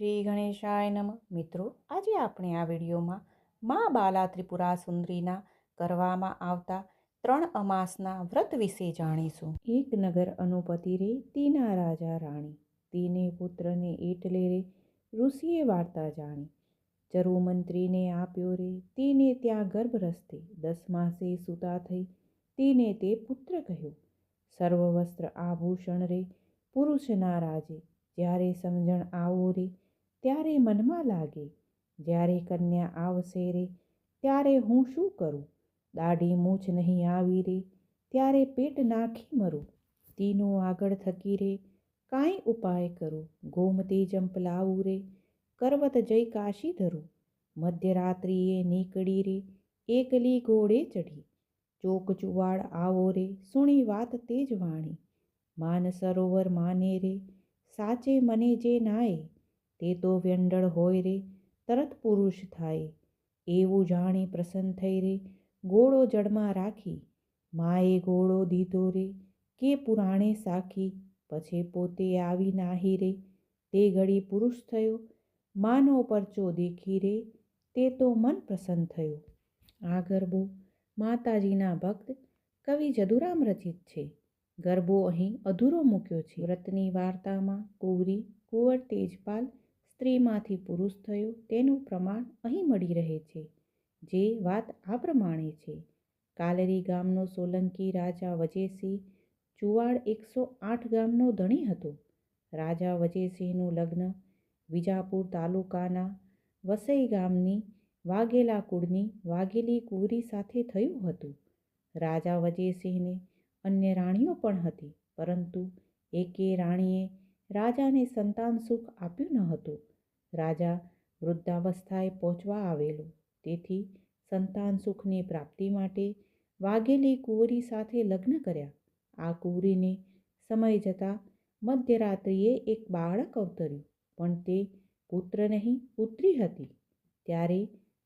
શ્રી ગણેશાય નમ. મિત્રો, આજે આપણે આ વિડીયોમાં મા બાલા ત્રિપુરા સુંદરીના કરવામાં આવતા ત્રણ અમાસના વ્રત વિશે જાણીશું. એક નગર અનુપતિ રે, તીના રાજા રાણી. તીને પુત્રને એટલે રે, ઋષિએ વાર્તા જાણી. ચરુ મંત્રીને આપ્યો રે, તેને ત્યાં ગર્ભ રસ્તે દસ માસે સૂતા થઈ, તેને તે પુત્ર કહ્યો સર્વ વસ્ત્ર આભૂષણ રે, પુરુષના રાજે, જ્યારે સમજણ આવો રે ત્યારે મનમાં લાગે, જ્યારે કન્યા આવશે રે, ત્યારે હું શું કરું? દાઢી મૂછ નહીં આવી રે, ત્યારે પેટ નાખી મરું. તીનો આગળ થકી રે, કાંઈ ઉપાય કરું? ગોમતી જંપલાવું રે, કરવત જઈ કાશી ધરું. મધ્યરાત્રિએ નીકળી રે, એકલી ઘોડે ચઢી. ચોક ચુવાડ આવો રે, સુણી વાત તેજ વાણી. માન સરોવર માને રે, સાચે મને જે નાય તે તો વ્યંડળ હોય રે, તરત પુરુષ થાય. એવું જાણી પ્રસન્ન થઈ રે, ગોળો જળમાં રાખી. માએ ગોળો દીધો રે, કે પુરાણે સાખી, પછી પોતે આવી નાહી રે. તે ઘડી પુરુષ થયો, માનો પરચો દેખી રે, તે તો મન પ્રસન્ન થયો. આ ગરબો માતાજીના ભક્ત કવિ જદુરામ રચિત છે. ગરબો અહીં અધૂરો મૂક્યો છે. વ્રતની વાર્તામાં કુંવરી, કુંવર તેજપાલ સ્ત્રીમાંથી પુરુષ થયો તેનું પ્રમાણ અહીં મળી રહે છે, જે વાત આ પ્રમાણે છે. કાલરી ગામનો સોલંકી રાજા વજેસિંહ ચુવાડ એકસો આઠ ગામનો ધણી હતો. રાજા વજેસિંહનું લગ્ન વિજાપુર તાલુકાના વસઈ ગામની વાઘેલા કુળની વાઘેલી કુંવરી સાથે થયું હતું. રાજા વજયસિંહને અન્ય રાણીઓ પણ હતી, પરંતુ એકે રાણીએ રાજાને સંતાન સુખ આપ્યું ન હતું. રાજા વૃદ્ધાવસ્થાએ પહોંચવા આવેલો. તેથી સંતાન સુખની પ્રાપ્તિ માટે વાઘેલી કુંવરી સાથે લગ્ન કર્યા. આ કુંવરીને સમય જતાં મધ્યરાત્રિએ એક બાળક અવતર્યું, પણ તે પુત્ર નહીં, પુત્રી હતી. ત્યારે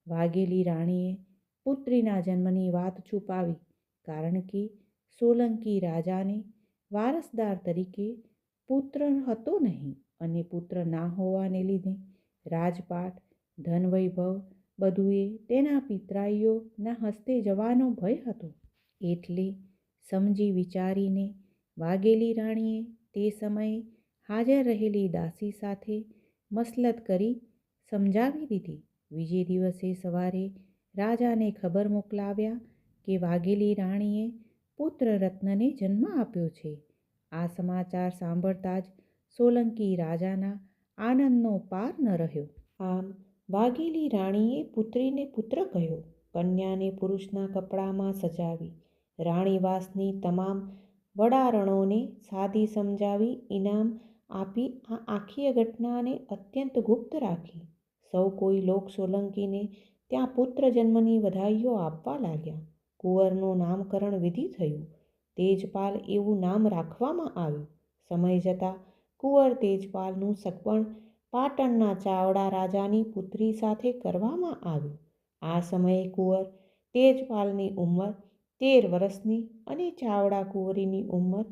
વાઘેલી રાણીએ પુત્રીના જન્મની વાત છુપાવી, કારણ કે સોલંકી રાજાને વારસદાર તરીકે પુત્ર હતો નહીં અને પુત્ર ના હોવાને લીધે રાજપાટ, ધનવૈભવ બધું બધુએ તેના પિતરાઈઓના હસ્તે જવાનો ભય હતો. એટલે સમજી વિચારીને વાઘેલી રાણીએ તે સમયે હાજર રહેલી દાસી સાથે મસલત કરી સમજાવી દીધી. બીજે દિવસે સવારે રાજાને ખબર મોકલાવ્યા કે વાઘેલી રાણીએ પુત્ર રત્નને જન્મ આપ્યો છે. આ સમાચાર સાંભળતા જ સોલંકી રાજાના આનંદનો પાર ન રહ્યો. આમ વાઘેલી રાણીએ પુત્રીને પુત્ર કહ્યો, કન્યાને પુરુષના કપડામાં સજાવી, રાણીવાસની તમામ વડારણોને સાદી સમજાવી, ઇનામ આપી આ આખી ઘટનાને અત્યંત ગુપ્ત રાખી. સૌ કોઈ લોક સોલંકીને ત્યાં પુત્ર જન્મની વધાઈઓ આપવા લાગ્યા. કુંવરનું નામકરણ વિધિ થયું. તેજપાલ એવું નામ રાખવામાં આવ્યું. સમય જતાં કુંવર તેજપાલનું સગપણ પાટણના ચાવડા રાજાની પુત્રી સાથે કરવામાં આવ્યું. આ સમયે કુંવર તેજપાલની ઉંમર તેર વર્ષની અને ચાવડા કુંવરીની ઉંમર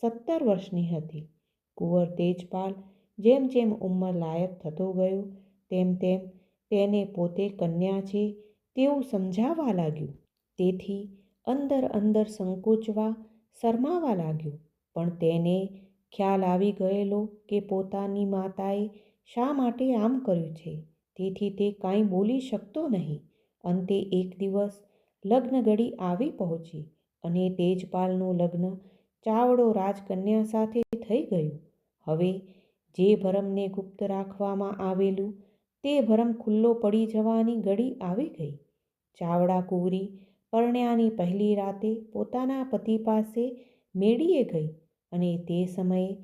સત્તર વર્ષની હતી. કુંવર તેજપાલ જેમ જેમ ઉંમર લાયક થતો ગયો, તેમ તેમ તેને પોતે કન્યા છે તેવું સમજાવવા લાગ્યું. તેથી અંદર અંદર સંકોચવા, શરમાવા લાગ્યું. પણ તેને ખ્યાલ આવી ગયેલો કે પોતાની માતાએ શા માટે આમ કર્યું છે? તેથી તે કાંઈ બોલી શકતો નહીં. અંતે એક દિવસ લગ્ન ઘડી આવી પહોંચી અને તેજપાલનું લગ્ન ચાવડો રાજકન્યા સાથે થઈ ગયું. હવે જે ભરમને ગુપ્ત રાખવામાં આવેલું તે ભરમ ખુલ્લો પડી જવાની ઘડી આવી ગઈ. ચાવડા કુંવરી પરણ્યાની પહેલી રાતે પોતાના પતિ પાસે મેળીએ ગઈ. અને તે સમયે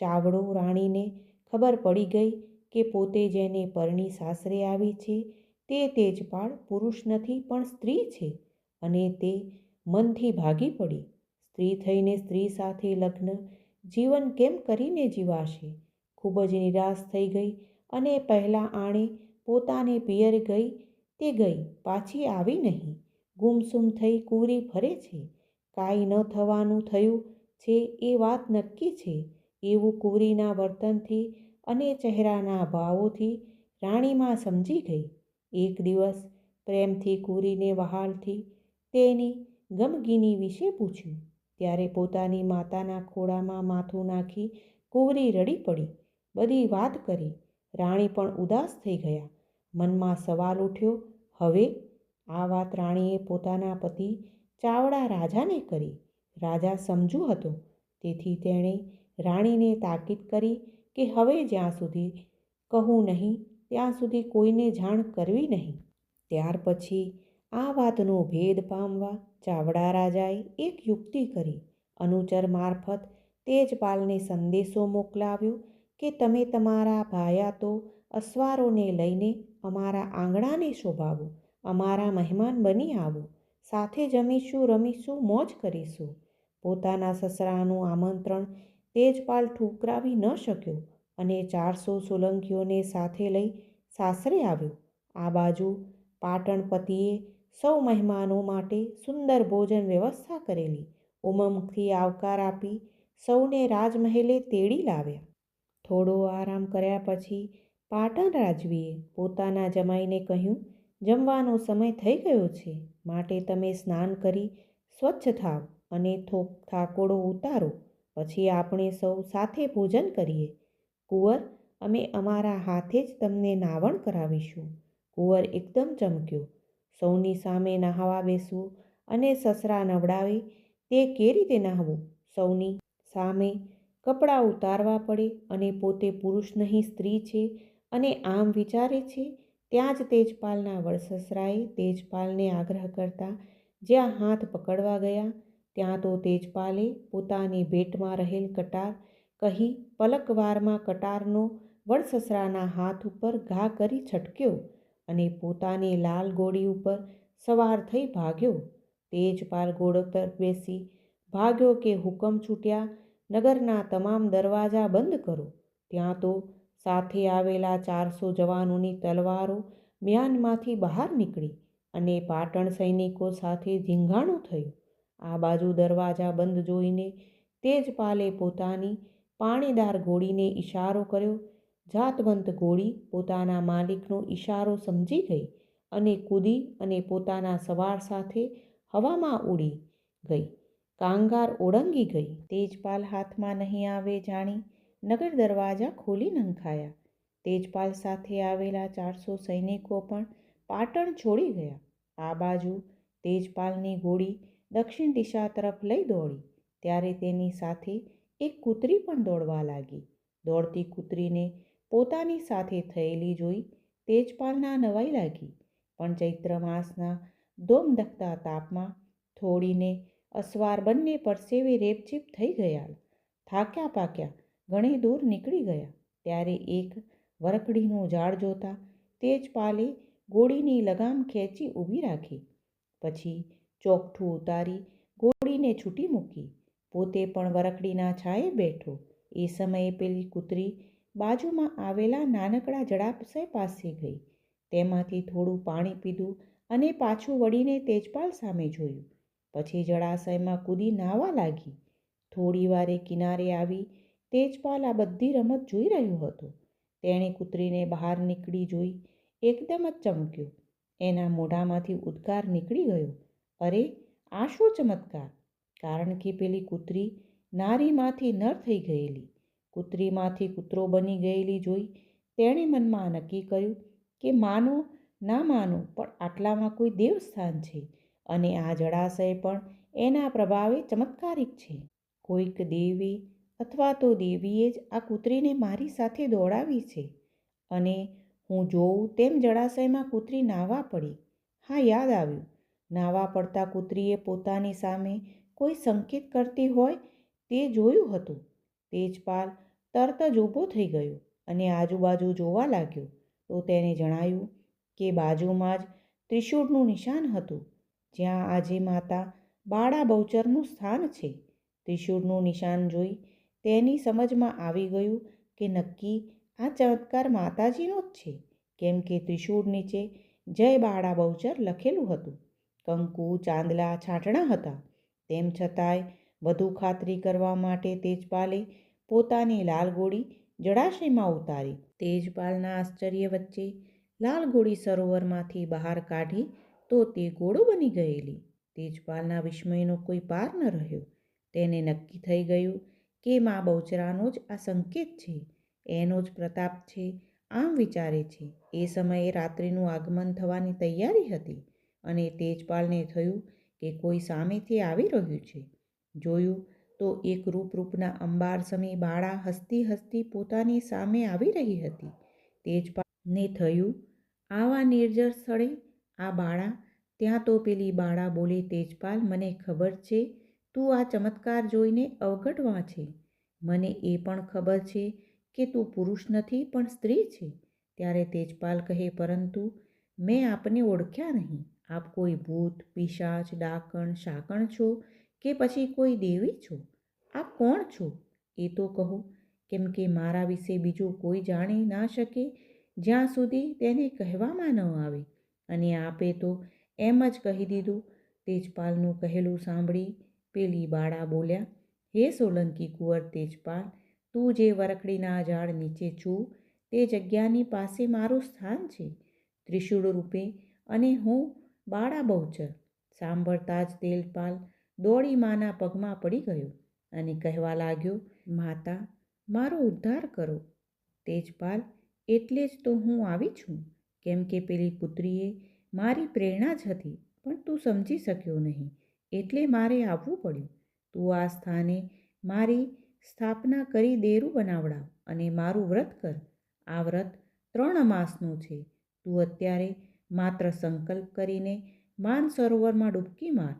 ચાવડો રાણીને ખબર પડી ગઈ કે પોતે જેને પરણી સાસરે આવી છે, તે તેજપાળ પુરુષ નથી, પણ સ્ત્રી છે અને તે મનથી ભાગી પડી. સ્ત્રી થઈને સ્ત્રી સાથે લગ્ન જીવન કેમ કરીને જીવાશે? ખૂબ જ નિરાશ થઈ ગઈ અને પહેલાં આણે પોતાને પિયર ગઈ, તે ગઈ, પાછી આવી નહીં. ગુમસુમ થઈ કૂરી ફરે છે. કાંઈ ન થવાનું થયું છે એ વાત નક્કી છે. એવું કુવરીના વર્તનથી અને ચહેરાના ભાવોથી રાણીમાં સમજી ગઈ. એક દિવસ પ્રેમથી કુરીને વહાલથી તેની ગમગીની વિશે પૂછ્યું. ત્યારે પોતાની માતાના ખોળામાં માથું નાખી કુંવરી રડી પડી. બધી વાત કરી. રાણી પણ ઉદાસ થઈ ગયા. મનમાં સવાલ ઉઠ્યો, હવે? આ વાત રાણીએ પોતાના પતિ ચાવડા રાજાને કરી. રાજા સમજુ હતો. તેથી તેણે રાણીને તાકીદ કરી કે હવે જ્યાં સુધી કહું નહીં, ત્યાં સુધી કોઈને જાણ કરવી નહીં. ત્યાર પછી આ વાતનો ભેદ પામવા ચાવડા રાજાએ એક યુક્તિ કરી. અનુચર મારફત તેજપાલને સંદેશો મોકલાવ્યો કે તમે તમારા ભાયાતો અસવારોને લઈને અમારા આંગણાને શોભાવો, અમારા મહેમાન બની આવો. સાથે જમીશું, રમીશું, મોજ કરીશું. પોતાના સસરાનું આમંત્રણ તેજપાલ ઠુકરાવી ન શક્યો અને ચારસો સોલંકીઓને સાથે લઈ સાસરે આવ્યો. આ બાજુ પાટણપતિએ સૌ મહેમાનો માટે સુંદર ભોજન વ્યવસ્થા કરેલી. ઉમમુખથી આવકાર આપી સૌને રાજમહેલે તેડી લાવ્યા. થોડો આરામ કર્યા પછી પાટણ રાજવીએ પોતાના જમાઈને કહ્યું, જમવાનો સમય થઈ ગયો છે. માટે તમે સ્નાન કરી સ્વચ્છ થાવ. અને થોક થાકોડો ઉતારો. પછી આપણે સૌ સાથે ભોજન કરીએ. કુંવર, અમે અમારા હાથે જ તમને નાવણ કરાવીશું. કુંવર એકદમ ચમક્યો. સૌની સામે નહાવા બેસવું અને સસરા નવડાવે તે કે રીતે નહાવું? સૌની સામે કપડાં ઉતારવા પડે અને પોતે પુરુષ નહીં, સ્ત્રી છે અને આમ વિચારે છે, ત્યાં જ તેજપાલના વડસસરાએ તેજપાલને આગ્રહ કરતા જ્યાં હાથ પકડવા ગયા ત્યાં તો તેજપાલે પોતાની ભેટમાં રહેલ કટાર કહી પલકવારમાં કટારનો વડસસરાના હાથ ઉપર ઘા કરી છટક્યો અને પોતાની લાલ ગોળી ઉપર સવાર થઈ ભાગ્યો. તેજપાલ ઘોડો પર બેસી ભાગ્યો કે હુકમ છૂટ્યા નગરના તમામ દરવાજા બંધ કરો. ત્યાં તો સાથે આવેલા ચારસો જવાનોની તલવારો મ્યાનમાંથી બહાર નીકળી અને પાટણ સૈનિકો સાથે ધીંગાણું થયું. આ બાજુ દરવાજા બંધ જોઈને તેજપાલે પોતાની પાણીદાર ઘોડીને ઈશારો કર્યો. જાતવંત ઘોડી પોતાના માલિકનો ઈશારો સમજી ગઈ અને કૂદી અને પોતાના સવાર સાથે હવામાં ઉડી ગઈ. કાંગાર ઓળંગી ગઈ. તેજપાલ હાથમાં નહીં આવે જાણી નગર દરવાજા ખોલી નંખાયા. તેજપાલ સાથે આવેલા ચારસો સૈનિકો પણ પાટણ છોડી ગયા. આ બાજુ તેજપાલની ઘોડી દક્ષિણ દિશા તરફ લઈ દોડી. ત્યારે તેની સાથે એક કૂતરી પણ દોડવા લાગી. દોડતી કૂતરીને પોતાની સાથે થયેલી જોઈ તેજપાલના નવાઈ લાગી. પણ ચૈત્ર માસના ધોમધખતા તાપમાં થોડીને અસવાર બંને પરસેવે રેપચીપ થઈ ગયા. થાક્યા પાક્યા ઘણે દૂર નીકળી ગયા. ત્યારે એક વરખડીનું ઝાડ જોતા તેજપાલે ગોળીની લગામ ખેંચી ઊભી રાખી. પછી ચોકઠું ઉતારી ગોળીને છૂટી મૂકી. પોતે પણ વરખડીના છાયે બેઠો. એ સમયે પેલી કૂતરી બાજુમાં આવેલા નાનકડા જળાશય પાસે ગઈ. તેમાંથી થોડું પાણી પીધું અને પાછું વળીને તેજપાલ સામે જોયું. પછી જળાશયમાં કૂદી નાહવા લાગી. થોડી વારે કિનારે આવી તેજપાલ આ બધી રમત જોઈ રહ્યો હતો. તેણે કૂતરીને બહાર નીકળી જોઈ. એકદમ જ ચમક્યો. એના મોઢામાંથી ઉદ્ગાર નીકળી ગયો. અરે, આ શું ચમત્કાર? કારણ કે પેલી કૂતરી નારીમાંથી નર થઈ ગયેલી. કૂતરીમાંથી કૂતરો બની ગયેલી જોઈ તેણે મનમાં નક્કી કર્યું કે માનો, ના માનો, પણ આટલામાં કોઈ દેવસ્થાન છે અને આ જળાશય પણ એના પ્રભાવે ચમત્કારિક છે. કોઈક દેવી અથવા તો દેવીએ જ આ કૂતરીને મારી સાથે દોડાવી છે અને હું જોઉં તેમ જળાશયમાં કૂતરી નાહવા પડી. હા, યાદ આવ્યું. નાહવા પડતા કૂતરીએ પોતાની સામે કોઈ સંકેત કરતી હોય તે જોયું હતું. તેજપાલ તરત જ ઊભો થઈ ગયો અને આજુબાજુ જોવા લાગ્યો. તો તેને જણાયું કે બાજુમાં જ ત્રિશૂળનું નિશાન હતું. જ્યાં આજે માતા બાળા બહુચરનું સ્થાન છે. ત્રિશૂળનું નિશાન જોઈ તેની સમજમાં આવી ગયું કે નક્કી આ ચમત્કાર માતાજીનો જ છે. કેમ કે ત્રિશૂળ નીચે જય બાળા બહુચર લખેલું હતું. કંકુ ચાંદલા છાંટણા હતા. તેમ છતાંય વધુ ખાતરી કરવા માટે તેજપાલે પોતાની લાલ ગોળી જળાશયમાં ઉતારી. તેજપાલના આશ્ચર્ય વચ્ચે લાલ ગોળી સરોવરમાંથી બહાર કાઢી તો તે ગોળો બની ગયેલી. તેજપાલના વિસ્મયનો કોઈ પાર ન રહ્યો. તેને નક્કી થઈ ગયું કે મા બહુચરાનો જ આ સંકેત છે. એનો જ પ્રતાપ છે, આમ વિચારે છે. એ સમયે રાત્રિનું આગમન થવાની તૈયારી હતી. અને તેજપાલને થયું કે કોઈ સામેથી આવી રહ્યું છે. જોયું તો એક રૂપરૂપના અંબાર સમી બાળા હસતી હસતી પોતાની સામે આવી રહી હતી. તેજપાલને થયું, આવા નિર્જર સ્થળે આ બાળા? ત્યાં તો પેલી બાળા બોલી, તેજપાલ, મને ખબર છે, તું આ ચમત્કાર જોઈને અવગઢવા છે. મને એ પણ ખબર છે કે તું પુરુષ નથી, પણ સ્ત્રી છે. ત્યારે તેજપાલ કહે, પરંતુ મેં આપને ઓળખ્યા નહીં. આપ કોઈ ભૂત, પિશાચ, ડાકણ, શાકણ છો કે પછી કોઈ દેવી છો? આપ કોણ છો? એ તો કહો, કેમ કે મારા વિશે બીજું કોઈ જાણી ના શકે, જ્યાં સુધી તેને કહેવામાં ન આવે. અને આપે તો એમ જ કહી દીધું, તેજપાલનું કહેલું સાંભળી પેલી બાળા બોલ્યા, હે સોલંકી કુંવર તેજપાલ, તું જે વરખડીના ઝાડ નીચે છું, તે જગ્યાની પાસે મારું સ્થાન છે. ત્રિશૂળ રૂપે અને હું બાળા બહુચર સાંભળતા જ તેલપાલ દોડી માના પગમાં પડી ગયો અને કહેવા લાગ્યો, માતા, મારો ઉદ્ધાર કરો. તેજપાલ, એટલે જ તો હું આવી છું. કેમ કે પેલી પુત્રીએ મારી પ્રેરણા જ હતી, પણ તું સમજી શક્યો નહીં. એટલે મારે આવવું પડ્યું. તું આ સ્થાને મારી સ્થાપના કરી દેરું બનાવડાવ અને મારું વ્રત કર. આ વ્રત ત્રણ અમાસનું છે. તું અત્યારે માત્ર સંકલ્પ કરીને માન સરોવરમાં ડૂબકી માર,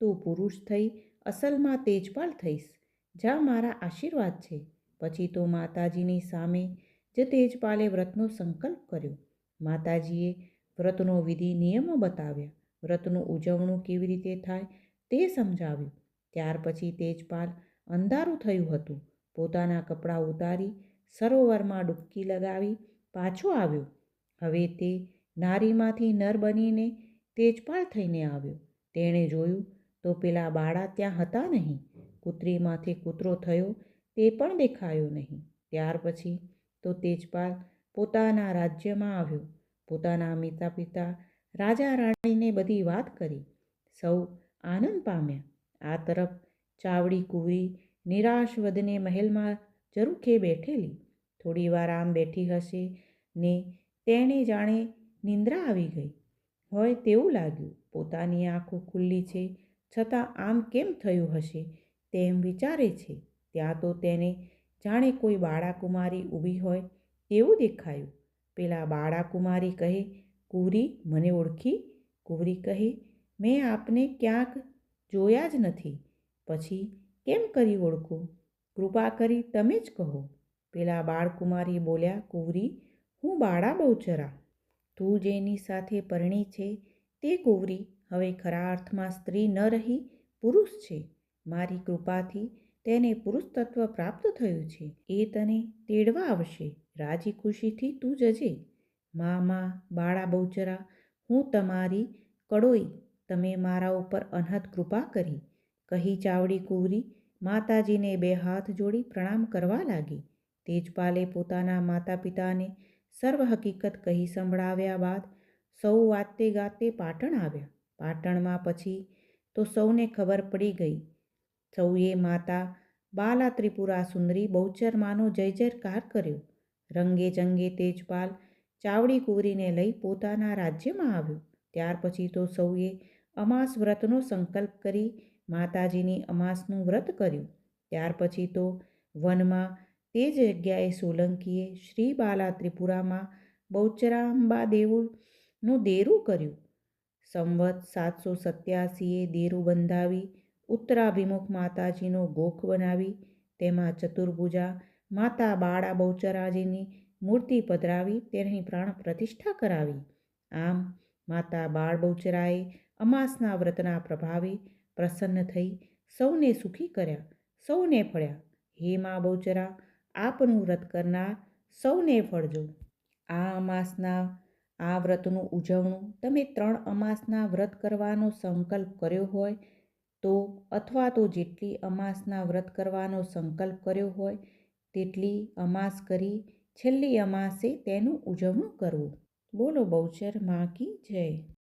તું પુરુષ થઈ, અસલમાં તેજપાલ થઈશ, જા મારા આશીર્વાદ છે. પછી તો માતાજીની સામે જ તેજપાલે વ્રતનો સંકલ્પ કર્યો. માતાજીએ વ્રતનો વિધિ નિયમો બતાવ્યા. વ્રતનું ઉજવણું કેવી રીતે થાય તે સમજાવ્યું. ત્યાર પછી તેજપાલ અંધારું થયું હતું. પોતાના કપડાં ઉતારી સરોવરમાં ડૂબકી લગાવી પાછો આવ્યો. હવે તે નારીમાંથી નર બનીને તેજપાલ થઈને આવ્યો. તેણે જોયું તો પેલા બાળા ત્યાં હતા નહીં. કૂતરીમાંથી કૂતરો થયો, તે પણ દેખાયો નહીં. ત્યાર પછી તો તેજપાલ પોતાના રાજ્યમાં આવ્યો. પોતાના માતા પિતા રાજા રાણીને બધી વાત કરી. સૌ આનંદ પામ્યા. આ તરફ ચાવડી કુંવરી નિરાશ વધને મહેલમાં જરૂખે બેઠેલી. થોડીવાર આમ બેઠી હશે ને તેણે જાણે નિંદ્રા આવી ગઈ. હોય તેવું લાગ્યું, પોતાની આંખો ખુલ્લી છે, છતાં આમ કેમ થયું હશે? તેમ વિચારે છે. ત્યાં તો તેને જાણે કોઈ બાળાકુમારી ઊભી હોય તેવું દેખાયું. પેલા બાળાકુમારી કહે, કુવરી, મને ઓળખી? કુવરી કહે, મેં આપને ક્યાંક જોયા જ નથી. પછી કેમ કરી ઓળખું? કૃપા કરી તમે જ કહો. પેલા બાળકુમારી બોલ્યા, કુવરી, હું બાળા બહુચરા તું જેની સાથે પરણી છે, તે કોવરી હવે ખરા અર્થમાં સ્ત્રી ન રહી, પુરુષ છે. મારી કૃપાથી તેને પુરુષ તત્વ પ્રાપ્ત થયું છે. એ તને તેડવા આવશે. રાજી ખુશીથી તું જજે. મામા, બાળા બહુચરા, હું તમારી કડોઈ, તમે મારા ઉપર અનહદ કૃપા કરી. કહી ચાવડી કુંવરી, માતાજીને બે હાથ જોડી પ્રણામ કરવા લાગી. તેજપાલે પોતાના માતા પિતાને સર્વ હકીકત કહી સંભળાવ્યા બાદ સૌ વાતે ગાતે પાટણ આવ્યા. પાટણમાં પછી તો સૌને ખબર પડી ગઈ. સૌએ માતા બાલા ત્રિપુરા સુંદરી બહુચરમાનો જય જયકાર કર્યો. રંગે જંગે તેજપાલ ચાવડી કુંવરીને લઈ પોતાના રાજ્યમાં આવ્યો. ત્યાર પછી તો સૌએ અમાસ વ્રતનો સંકલ્પ કરી માતાજીની અમાસનું વ્રત કર્યું. ત્યાર પછી તો વનમાં તે જગ્યાએ સોલંકીએ શ્રી બાલા ત્રિપુરામાં બહુચરાંબા દેવુનું દેરું કર્યું. સંવત સાતસો સત્યાસીએ દેરું બંધાવી, ઉત્તરાભિમુખ માતાજીનો ગોખ બનાવી, તેમાં ચતુર્ભુજા, માતા બાળા બહુચરાજીની મૂર્તિ પધરાવી, તેની પ્રાણ પ્રતિષ્ઠા કરાવી. આમ માતા બાળ બહુચરાએ અમાસના વ્રતના પ્રભાવે પ્રસન્ન થઈ સૌને સુખી કર્યા, સૌને ફળ્યા. હે મા બહુચરા આપનું વ્રત કરનાર સૌને ફળજો. આ અમાસના, આ વ્રતનું ઉજવણું તમે ત્રણ અમાસના વ્રત કરવાનો સંકલ્પ કર્યો હોય તો અથવા તો જેટલી અમાસના વ્રત કરવાનો સંકલ્પ કર્યો હોય તેટલી અમાસ કરી છેલ્લી અમાસે તેનું ઉજવણું કરવું. બોલો બહુચરમાં કી જય.